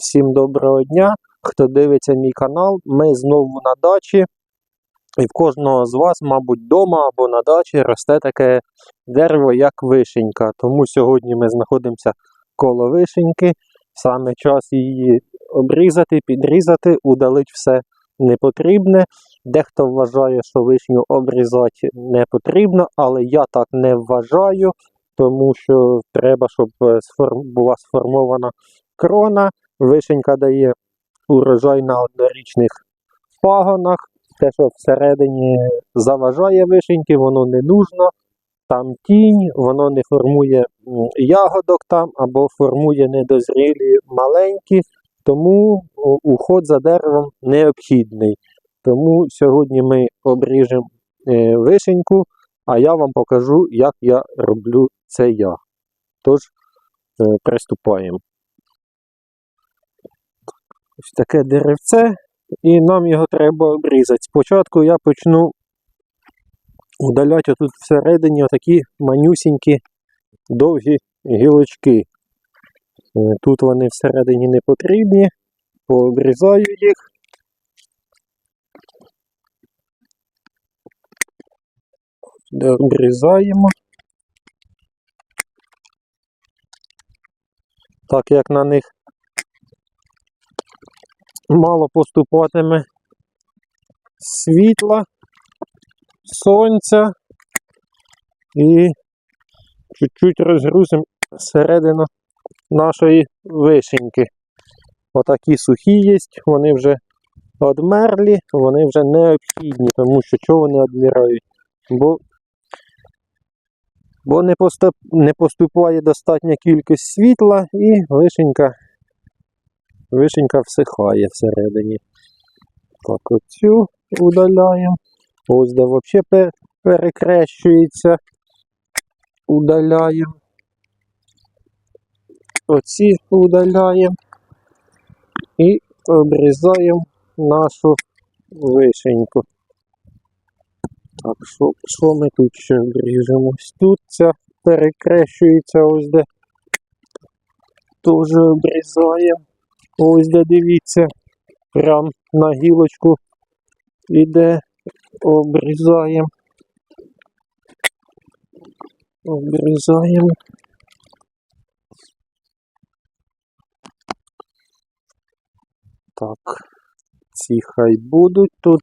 Всім доброго дня, хто дивиться мій канал. Ми знову на дачі. І в кожного з вас, мабуть, вдома або на дачі росте таке дерево, як вишенька. Тому сьогодні ми знаходимося коло вишеньки. Саме час її обрізати, підрізати, удалити все непотрібне. Дехто вважає, що вишню обрізати не потрібно, але я так не вважаю, тому що треба, щоб е, була сформована крона. Вишенька дає урожай на однорічних пагонах. Те, що всередині заважає вишеньки, воно не нужно. Там тінь, воно не формує ягодок там або формує недозрілі маленькі, тому уход за деревом необхідний. Тому сьогодні ми обріжемо е, вишеньку, а я вам покажу, як я роблю це я. Тож, е, приступаємо. Ось таке деревце, і нам його треба обрізати. Спочатку я почну удаляти отут всередині отакі манюсінькі довгі гілочки. Е, Тут вони всередині не потрібні, пообрізаю їх. Обрізаємо. Так як на них мало поступатиме світла, сонця і чуть-чуть розгрузимо середину нашої вишеньки. Отакі сухі є, вони вже одмерлі, вони вже необхідні, тому що чого вони одмирають? Бо, бо не, поступає достатня кількість світла і вишенька Вишенька всихає всередині. Так, оцю удаляємо. Ось де взагалі перекрещується. Удаляємо. Оці удаляємо. І обрізаємо нашу вишеньку. Так, що, що ми тут ще обріжемось? Тут ця перекрещується, ось де. Теж обрізаємо. Ось де дивіться, прям на гілочку іде, обрізаємо. Обрізаємо. Так, ці хай будуть тут.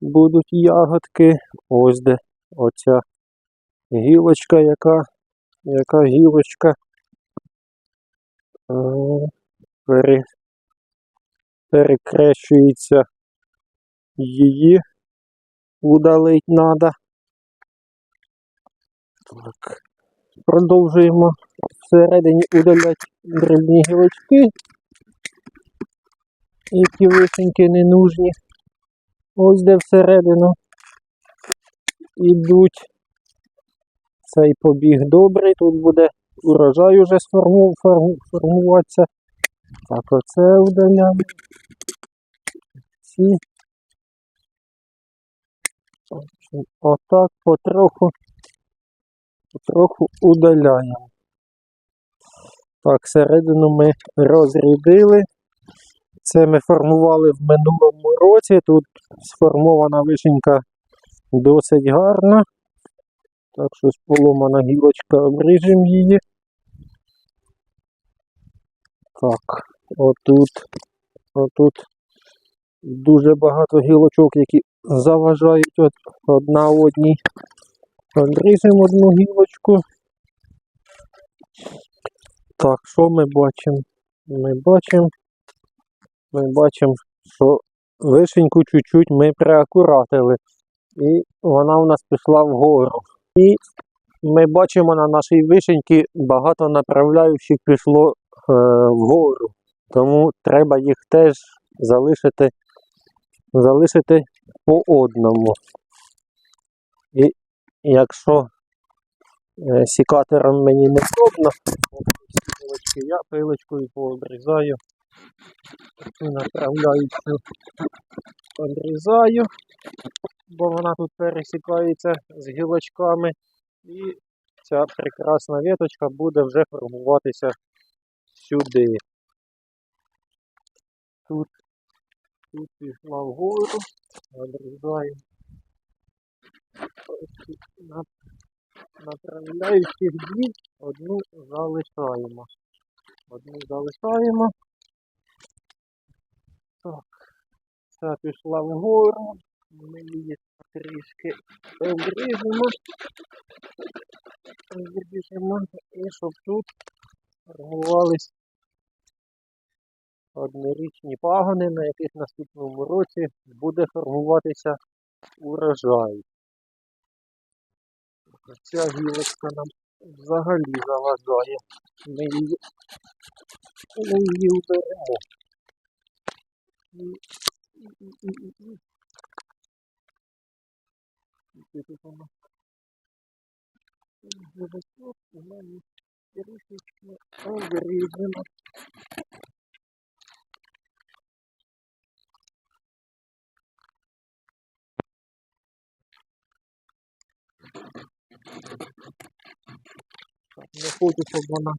Будуть ягодки. Ось де оця гілочка, яка, яка гілочка. Е, пере, перекрещується її удалить треба. Так. Продовжуємо всередині удаляти дрібні гілочки, які вишеньки не нужні. Ось де всередину ідуть. Цей побіг добрий, тут буде урожай уже сформу, форму, формуватися. Так, оце удаляємо. Ці. Отак потроху, потроху удаляємо. Так, середину ми розрядили. Це ми формували в минулому році. Тут сформована вишенька досить гарна. Так що поломана гілочка, обріжемо її. Так, отут, отут дуже багато гілочок, які заважають одна одній. Обріжемо одну гілочку. Так, що ми бачимо? Ми бачимо, ми бачимо, що вишеньку чуть-чуть ми приакуратили. І вона у нас пішла вгору. І ми бачимо на нашій вишеньці багато направляючих пішло вгору. Тому треба їх теж залишити, залишити по одному. І якщо е, сікатором мені не удобно, я пилочкою пообрізаю і направляючу обрізаю, бо вона тут пересікається з гілочками. І ця прекрасна віточка буде вже формуватися сюди. тут, тут пішла вгору, обрізаємо. Ось на- дві, одну залишаємо. Одну залишаємо. Так, ця пішла вгору. Ми її трішки обріжемо. Обріжемо. І щоб тут формувались однорічні пагони, на яких наступному році буде формуватися урожай. Ця гілочка нам взагалі заважає. Ми її, ми її уберемо. Тут воно. Трішечки обрізано. Так, Не хочу, щоб вона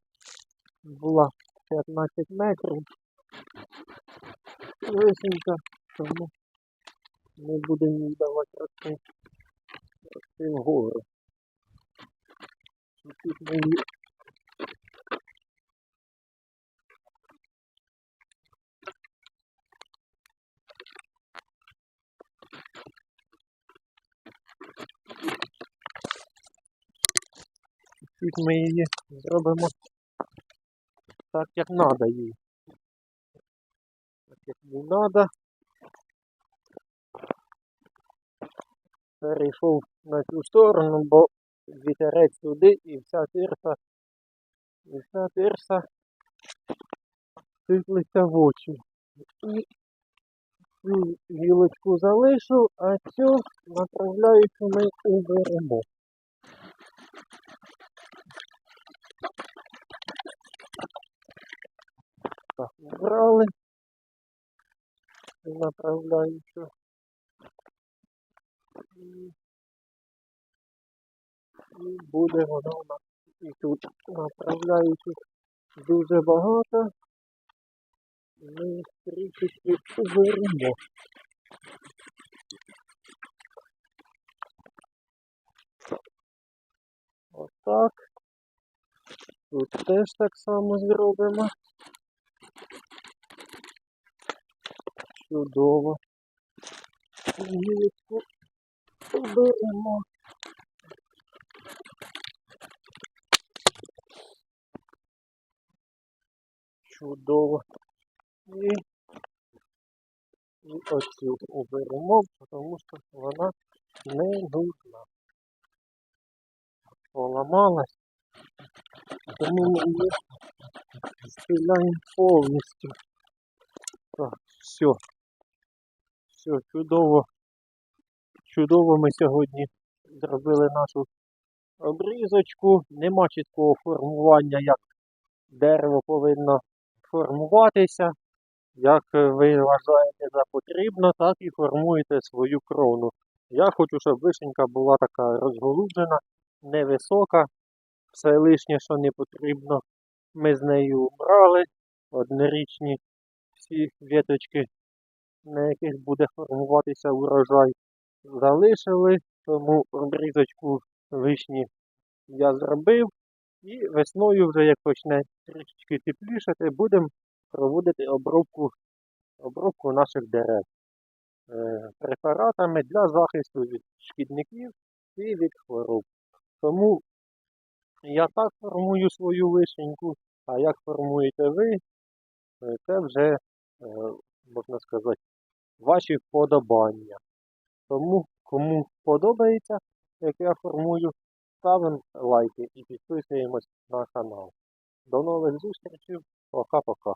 була 15 метрів. Висенька, тому не будемо їй давати рости, рости вгору. Тут ми її Тут ми її зробимо так, як треба їй. Так, як їй треба. Перейшов на цю сторону, бо вітерець туди і вся тирса, і вся тирса сиплеться в очі. І цю гілочку залишу, а цю направляючу ми уберемо. Так, убрали. Направляючу. І, буде воно у нас і тут направляючих дуже багато. Ми трішечки уберемо. Отак. Тут теж так само зробимо. Чудово. Гілочку уберемо. Чудово. І, і оцю уберемо, тому що вона не нужна. Поламалась. Тому ми її стріляємо повністю. Так, все. Все, чудово. Чудово ми сьогодні зробили нашу обрізочку. Нема чіткого формування, як дерево повинно формуватися. Як ви вважаєте за потрібно, так і формуєте свою крону. Я хочу, щоб вишенька була така розголуджена, невисока. Все лишнє, що не потрібно, ми з нею убрали. Однорічні всі віточки, на яких буде формуватися урожай, залишили. Тому обрізочку вишні я зробив. І весною, вже як почне трішечки теплішати, будемо проводити обробку, обробку наших дерев е, препаратами для захисту від шкідників і від хвороб. Тому я так формую свою вишеньку, а як формуєте ви, е, це вже, е, можна сказати, ваші вподобання. Тому, кому подобається, як я формую, ставимо лайки і підписуємось на канал. До нових зустрічей. Пока-пока.